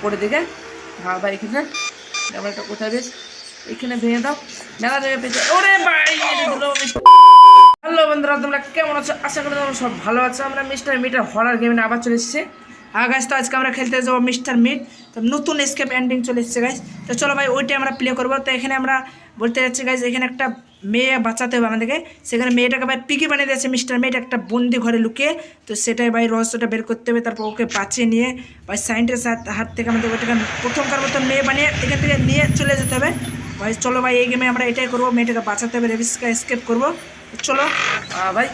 উপরের দিকে। ভাই এখানে ক্যামেরাটা কোথায় বেশ? এখানে ভেঙে দাও। মেলা জায়গায় পেয়েছে ওরে ভাই হ্যালো বন্ধুরা, তোমরা কেমন আছো? আশা করি তোমরা সব ভালো আছো। আমরা মিস্টার মিটের হরার গেমে আবার চলে এসেছি। আর গাছ তো আজকে আমরা খেলতে যাব মিস্টার মিট। তো নতুন স্কেপ এন্ডিং চলে এসেছে গাছ তো চলো ভাই, ওইটাই আমরা প্লে করব। তো এখানে আমরা বলতে যাচ্ছি গাছ এখানে একটা মেয়ে বাঁচাতে হবে আমাদেরকে। সেখানে মেয়েটাকে ভাই পিকি বানিয়ে দিয়েছে মিস্টার মেয়েটা একটা বন্দি ঘরে লুকিয়ে। তো সেটাই ভাই রহস্যটা বের করতে হবে। তারপর ওকে বাঁচিয়ে নিয়ে ভাই সাইন্টিস্ট হাত থেকে আমাদের ওইটাকে প্রথমকার মতো মেয়ে বানিয়ে এখান থেকে নিয়ে চলে যেতে হবে। ভাই চলো ভাই, এই গেমে আমরা এটাই করব। মেয়েটাকে বাঁচাতে হবে, রেবিসকে স্কেপ করব। চলো ভাই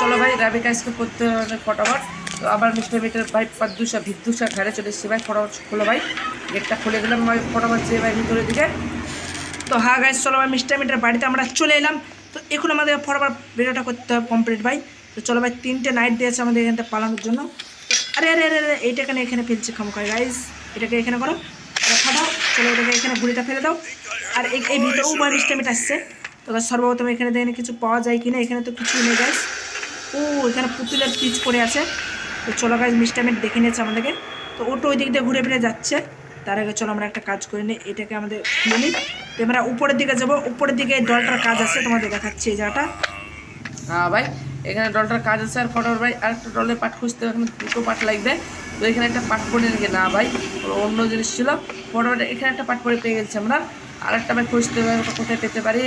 চলো ভাই র্যাবিকা স্কেপ করতে হবে ফটাফট। তো আবার মিস্টার মিটার ভাই পাদ্দুসা ভিদ্দুসা ঘরে চলে এসেছি। ভাই, ফটাফট খোলো ভাই। গেটটা খুলে দিলাম ভাই, ফটাফট যেয়ে ভাই ভিতরের দিকে। তো হ্যাঁ গাইজ চলো ভাই মিস্টার মিটার বাড়িতে আমরা চলে এলাম। তো এখন আমাদের ফটাফট ভিডিওটা করতে হবে কমপ্লিট ভাই। তো চলো ভাই, তিনটে নাইট দিয়েছে আমাদের এখানটা পালানোর জন্য। আরে আরে আরে আরে, এইটাকে না এখানে ফেলছে খামোখায় গাইজ এটাকে এখানে করো। ফাটাও। চলো এটাকে এখানে গুড়িটা ফেলে দাও। আর এই ভিতরেও ভাই মিস্টার মিট আসছে। তো সর্বপ্রথম এখানে দেখেন কিছু পাওয়া যায় কিনা। এখানে তো কিছুই নেই গাইজ ও, এখানে পুতুলের পিচ পড়ে আছে। তো চলো গাইজ মিস্টার মিট দেখে নিয়েছে আমাদেরকে। তো ওটা ওই দিক দিয়ে ঘুরে ফিরে যাচ্ছে। তার আগে চলো আমরা একটা কাজ করে নিই, এটাকে আমাদের খুলে নিই তো আমরা উপরের দিকে যাব, উপরের দিকে ডলটার কাজ আছে, তোমাদের দেখাচ্ছি এই জায়গাটা। হ্যাঁ ভাই, এখানে ডলটার কাজ আছে, আর ফটোর ভাই আরেকটা ডলের পাট খুঁজতে এখানে দুটো পাট লাগবে। তো এখানে একটা পাট পড়ে নাকি না ভাই অন্য জিনিস ছিল। ফটোর এখানে একটা পাট পড়ে পেয়ে গেছি আমরা। আর একটা ভাই খুঁজতে হবে কোথায় পেতে পারি?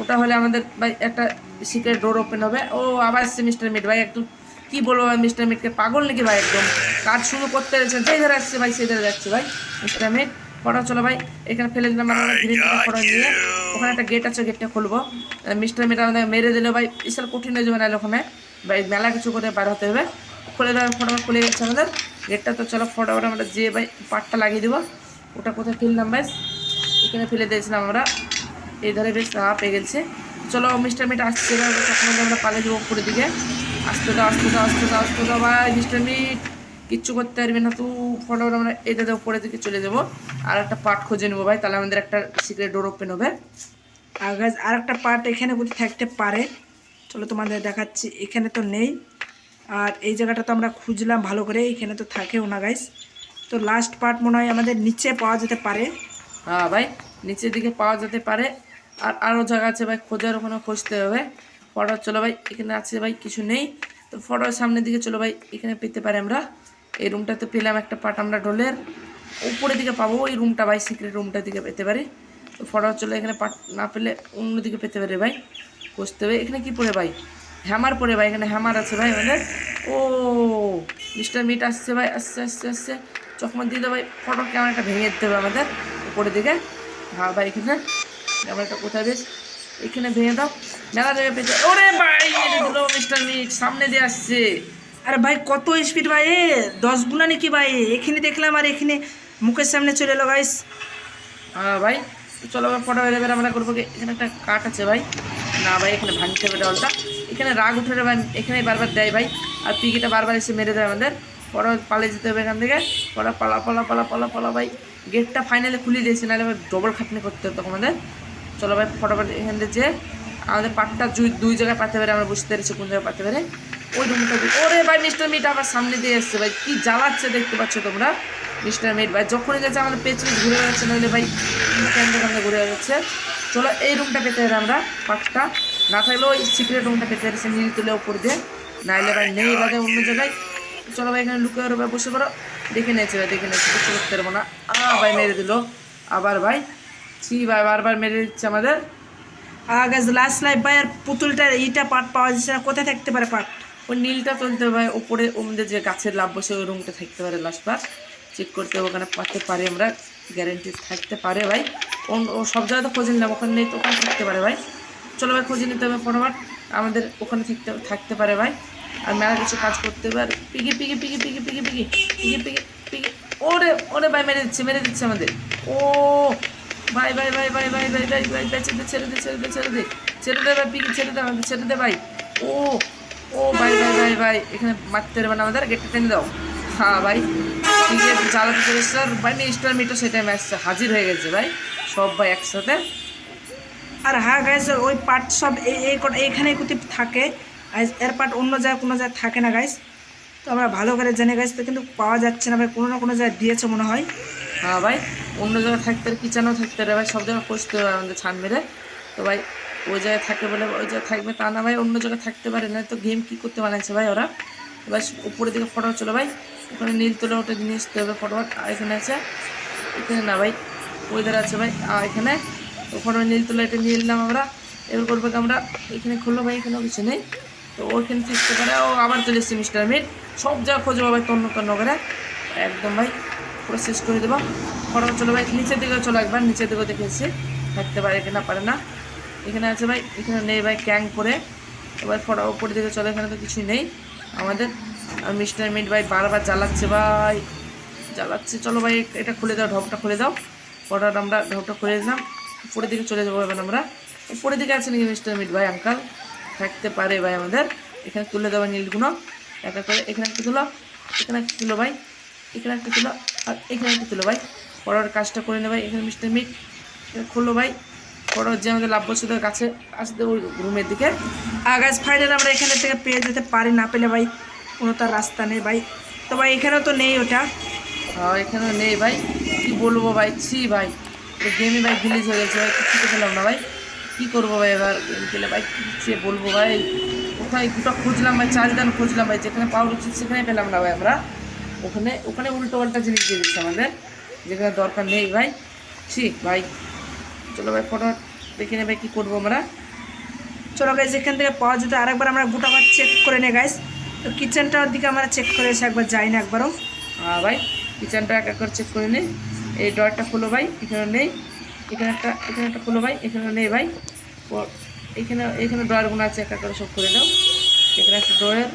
ওটা হলে আমাদের ভাই একটা সিক্রেট ডোর ওপেন হবে। ও, আবার এসছে মিস্টার মিট ভাই একদম কি বলব ভাই মিস্টার মিটকে পাগল নাকি ভাই একদম? কাজ শুরু করতে রয়েছে যেই ধরে আসছে ভাই সেই ধরে যাচ্ছে ভাই মিস্টার মিট ফটো চলো ভাই এখানে ফেলে দিলাম আমরা গ্রিন ফটো নিয়ে ওখানে একটা গেট আছে গেটটা খুলবো। মিস্টার মিট আমাদের মেরে দিলে ভাই বিশাল কঠিন হয়ে যাবে না ওখানে ভাই মেলা কিছু করে বার হতে হবে। খুলে দেওয়ার ফটো খুলে গেছে আমাদের। গেটটা তো চলো ফটো আমরা যে ভাই পাটটা লাগিয়ে দেবো। ওটা কোথায় ফেললাম ভাই এখানে ফেলে দিয়েছিলাম আমরা। এই ধারে বেশ হা পেয়ে গেছে। চলো মিস্টার মিট আসছে এবার আমরা পালিয়ে যাব উপরের দিকে। আসতে দাও আসতে দাও আসতে দাও আসতে দাও, ভাই মিস্টার মিট কিচ্ছু করতে পারবে না, তো ফটোফট আমরা এই দাদা উপরের দিকে চলে যাব। আর একটা পার্ট খুঁজে নেব, ভাই, তাহলে আমাদের একটা সিক্রেট ডোর ওপেন হবে। আর গাছ আর একটা পার্ট এখানে বুঝি থাকতে পারে। চলো তোমাদের দেখাচ্ছি, এখানে তো নেই। আর এই জায়গাটা তো আমরা খুঁজলাম ভালো করে, এখানে তো থাকেও না গাইস তো লাস্ট পার্ট মনে হয় আমাদের নিচে পাওয়া যেতে পারে। হ্যাঁ ভাই, নিচের দিকে পাওয়া যেতে পারে। আর আরও জায়গা আছে, ভাই, খোঁজার ওখানে খুঁজতে হবে। ফটো, চলো ভাই, এখানে আছে ভাই, কিছু নেই। তো ফটোর সামনের দিকে চলো ভাই, এখানে পেতে পারি আমরা। এই রুমটাতে পেলাম একটা পার্ট আমরা ডোলের উপরের দিকে পাবো, ওই রুমটা ভাই সিক্রেট রুমটার দিকে পেতে পারি। তো ফটো, চলো, এখানে পার্ট না পেলে অন্য দিকে পেতে পারি ভাই খুঁজতে হবে। এখানে কি পড়ে ভাই? হ্যামার পড়ে ভাই, এখানে হ্যামার আছে ভাই আমাদের। ও, মিস্টার মিট আসছে ভাই, আসছে আসছে আসছে। দিয়ে দাও ভাই, ফটো, ক্যামেরাটা ভেঙে দিতে হবে আমাদের উপরের দিকে। হ্যাঁ ভাই, এখানে ক্যামেরাটা কোথায় বেশ? এখানে ভেঙে দাও। মেলা জায়গায় পেয়েছে। ওরে ভাই মিস্টার মিট সামনে দিয়ে আসছে। আরে ভাই, কত স্পিড ভাই, এ, দশ গুণা নাকি ভাই? এখানে দেখলাম আর এখানে মুখের সামনে চলে এলো গাইস ভাই চলো ফটো এবার আমরা করব এখানে একটা কাঠ আছে ভাই। না ভাই, এখানে ভাঙতে হবে ডলটা এখানে রাগ উঠে ভাই এখানে বারবার দেয় ভাই। আর পিকিটা বারবার এসে মেরে দেয় আমাদের। পরে পালিয়ে যেতে হবে এখান থেকে। পরে পালা পালা পালা পালা পালা, ভাই। গেটটা ফাইনালি খুলে দিয়েছে, নাহলে ডবল খাটনি করতে হতো আমাদের। চলো ভাই, ফটোফট এখান থেকে যে আমাদের পাটটা দুই জায়গায় পাতে পারে, আমরা বুঝতে পেরেছি কোন জায়গায় পাতে পারে। ওই রুমটা ওরে ভাই, মিস্টার মিট আবার সামনে দিয়ে এসছে ভাই, কি জ্বালাচ্ছে দেখতে পাচ্ছ তোমরা? মিস্টার মিট ভাই, যখনই গেছে আমাদের পেছনে ঘুরে বেড়াচ্ছে, নাহলে ভাই ক্যান্ডে ক্যান্ডে ঘুরে বেড়াচ্ছে। চলো, এই রুমটা পেতে পারি আমরা, পাটটা। না থাকলেও ওই সিক্রেট রুমটা পেতে পারি, সে নীল তুলে উপর দিয়ে। নাইলে ভাই নেই বাদে অন্য জায়গায়। চলো ভাই, এখানে লুকিয়ে ভাই বসে পড়ো। দেখে নিয়েছে ভাই, দেখে নিয়েছে, কিছু করতে পারব না। আ ভাই, মেরে দিল। আবার ভাই ভাই, বারবার মেরে দিচ্ছে আমাদের। আগে লাস্ট লাইফ ভাই, আর পুতুলটার এইটা পাট পাওয়া যাচ্ছে না। কোথায় থাকতে পারে পাট ওই নীলটা তুলতে, ভাই, ওপরে ওমদের যে গাছের লাভ বসে ওই রুমটা থাকতে পারে লাস্ট বার। চেক করতে ওখানে পাতে পারি আমরা। গ্যারেন্টি থাকতে পারে, ভাই। ও সব জায়গায় তো খোঁজে নিলাম, ওখানে নেই তো ওখানে থাকতে পারে, ভাই। চলো, ভাই, খুঁজে নিতে হবে ফটোফট আমাদের ওখানে থাকতে থাকতে পারে, ভাই। আর মেলা কিছু কাজ করতে আর পিকি পিকি পিকি পিকি পিকি পিকি পিকি পিকি পিকি ওরে ওরে, ভাই, মেরে দিচ্ছে মেরে দিচ্ছে আমাদের। ও ভাই ভাই ভাই ভাই ভাই ভাই ভাই ভাই ভাই ছেড়ে দে ছেড়ে দে ছেড়ে দে ছেড়ে দে ছেড়ে দে ভাই পিকি ছেড়ে দে আমাদের ছেড়ে দে ভাই ও ও ভাই ভাই ভাই ভাই এখানে মারতে পারবে না আমাদের গেটটা টেনে দাও হ্যাঁ ভাই ঠিক আছে চালাতে চলেছে আর ভাই মিস্টার মিটার সেটাই ম্যাচ হাজির হয়ে গেছে ভাই সব ভাই একসাথে আর হ্যাঁ গাইস ওই পার্ট সব এই এইখানে কোথায় থাকে এর পার্ট অন্য জায়গায় কোনো জায়গায় থাকে না গাইস তো আমরা ভালো করে জেনে গাইস তো কিন্তু পাওয়া যাচ্ছে না ভাই কোনো না কোনো জায়গায় দিয়েছে মনে হয় হ্যাঁ ভাই, অন্য জায়গায় থাকতে পারে কিচেনও থাকতে পারে ভাই, সব জায়গায় খুঁজতে হবে আমাদের ছান মেরে। তো ভাই, ওই জায়গায় থাকে বলে, ওই জায়গায় থাকবে তা না ভাই, অন্য জায়গায় থাকতে পারে না তো গেম কী করতে বানাইছে ভাই ওরা। এবার উপরের দিকে ফটো চলো ভাই, ওখানে নীল তুলে ওটা নিয়ে আসতে হবে ফটো এখানে আছে, এখানে না ভাই ওইধার আছে ভাই এখানে ওখানে নীল তুলে, এটা নিয়ে নিলাম আমরা। এবার করব আমরা, এখানে খুললো ভাই, এখানেও কিছু নেই। তো ওইখানে থাকতে পারে, ও আবার চলে এসছে মিস্টার মিট সব জায়গা খুঁজবো ভাই তন্ন তন্ন করে একদম ভাই পুরো শেষ করে দেবো। ফটো চলো ভাই, নিচের দিকে চলো একবার, নিচের দিকে দেখেছি থাকতে পারে কিনা পারে না। এখানে আছে ভাই, এখানে নেই ভাই, ক্যাং করে এবার ফটো উপরের দিকে চলো, এখানে তো কিছুই নেই। আমাদের মিস্টার মিট ভাই বারবার জ্বালাচ্ছে ভাই। জ্বালাচ্ছে, চলো ভাই, এটা খুলে দাও, ঢপটা খুলে দাও। ফটোটা আমরা ঢপটা খুলে দিলাম। উপরের দিকে চলে যাব এবার আমরা। উপরের দিকে আছে নাকি মিস্টার মিট ভাই, আঙ্কাল? থাকতে পারে ভাই আমাদের। এখানে তুলে দেওয়া নীলগুলো। একা করে, এখানে একটা তুলো, এখানে একটা তুলো ভাই। এখানে একটা তুলো। আর এখানে একটা তুলো ভাই। পড়ার কাজটা করে নে ভাই, এখানে মিস্টার মিট খুললো ভাই। পড়ার যে আমাদের লাভ বসে কাছে আসতে ওই রুমের দিকে। আর গাছ ফাইনাল আমরা এখানে থেকে পেয়ে যেতে পারি না পেলে ভাই, কোনো তার রাস্তা নেই ভাই। তো ভাই, এখানেও তো নেই ওটা। হ্যাঁ এখানে নেই ভাই। কি বলব ভাই? ছি ভাই। গেমে ভাই গিলিজ হয়ে গেছে ভাই, কিছু পেলাম না ভাই। কী করব ভাই এবার গেম খেলে ভাই? কি সে বলব ভাই? কোথায় দুটো খুঁজলাম ভাই চারিদান খুঁজলাম ভাই। যেখানে পাওয়ার উচিত সেখানে পেলাম না ভাই আমরা। ওখানে ওখানে উল্টো পাল্টা জিনিস দিয়ে দিচ্ছে আমাদের যেখানে দরকার নেই ভাই। ঠিক ভাই, চলো ভাই ফটো দেখে নে ভাই কী করব আমরা। চলো গাইজ এখান থেকে পাওয়া যেতে আরেকবার আমরা গোটা গোটাবার চেক করে নে গাইজ তো কিচেনটার দিকে আমরা চেক করে এসে একবার যাই না একবারও। হ্যাঁ ভাই কিচেনটা এক একবার চেক করে নিই এই ডরটা খুলো ভাই এখানে নেই। এখানে একটা এখানে একটা খুলো ভাই এখানে নেই ভাই। এখানে এখানে ড্রয়ারগুলো আছে, এক এক করে সব করে দাও এখানে একটা ড্রয়ার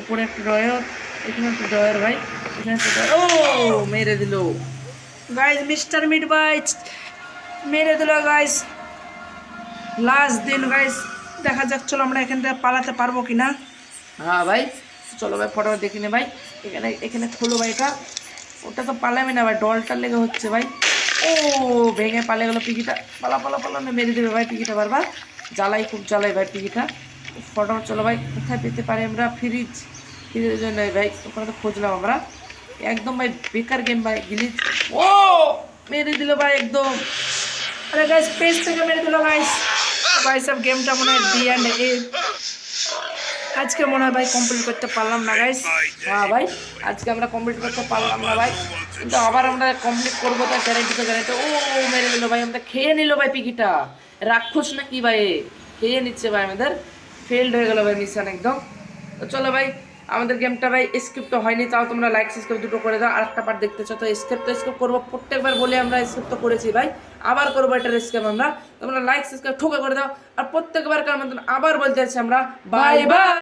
উপরে একটা ড্রয়ার এখানে একটা ড্রয়ার, ভাই। এখানে একটা ও, মেরে দিল। গাইজ মিস্টার মিট ভাই মেরে দিল গাইজ লাস্ট দিন গাইজ দেখা যাক, চলো আমরা এখান পালাতে পারব কি না। হ্যাঁ ভাই। চলো, ভাই ফটো দেখে নে, ভাই। এখানে এখানে খুলো, ভাই, এটা। ওটা তো পালামি না, ভাই, ডলটার লেগে হচ্ছে, ভাই। ও, ভেঙে পালে গেলো পিকিটা। পালা পালা পালা মেরে দেবে, ভাই, পিকিটা বারবার। জ্বালাই, খুব জ্বালাই, ভাই, পিকিটা। ফটো, চলো, ভাই, কোথায় পেতে পারি আমরা? ফ্রিজ ফ্রিজের জন্য ভাই ওখানে তো খুঁজলাম আমরা। একদম ভাই বেকার গেম ভাই গিলিজ ও! মেরে দিল ভাই একদম। আরে গাইজ পেজ থেকে মেরে দিল গাইজ ভাই সব গেমটা মনে হয় ডি অ্যান্ড এ আজকে মনে হয় ভাই কমপ্লিট করতে পারলাম না গাইজ হ্যাঁ ভাই আজকে আমরা কমপ্লিট করতে পারলাম না ভাই। কিন্তু আবার আমরা কমপ্লিট করব তার গ্যারেন্টি তো গ্যারেন্টি ও মেরে দিল ভাই আমরা খেয়ে নিল ভাই পিকিটা রাক্ষস না কি ভাই? খেয়ে নিচ্ছে ভাই আমাদের। ফেল্ড হয়ে গেল ভাই মিশন একদম। তো চলো ভাই আমাদের গেমটা ভাই স্ক্রিপ্ট হয়নি, তাও তোমরা লাইক সাবস্ক্রাইব দুটো করে দাও। আর একটা পার্ট দেখতে চাও তো স্ক্রিপ্ট তো স্ক্রিপ্ট করব। প্রত্যেকবার বলে আমরা স্ক্রিপ্ট তো করেছি ভাই। আবার করব এটার স্কিপ আমরা। তোমরা লাইক সাবস্ক্রাইব ঠোকা করে দাও। আর প্রত্যেকবার কার মতন আবার বলতে চাইছি আমরা বাই বাই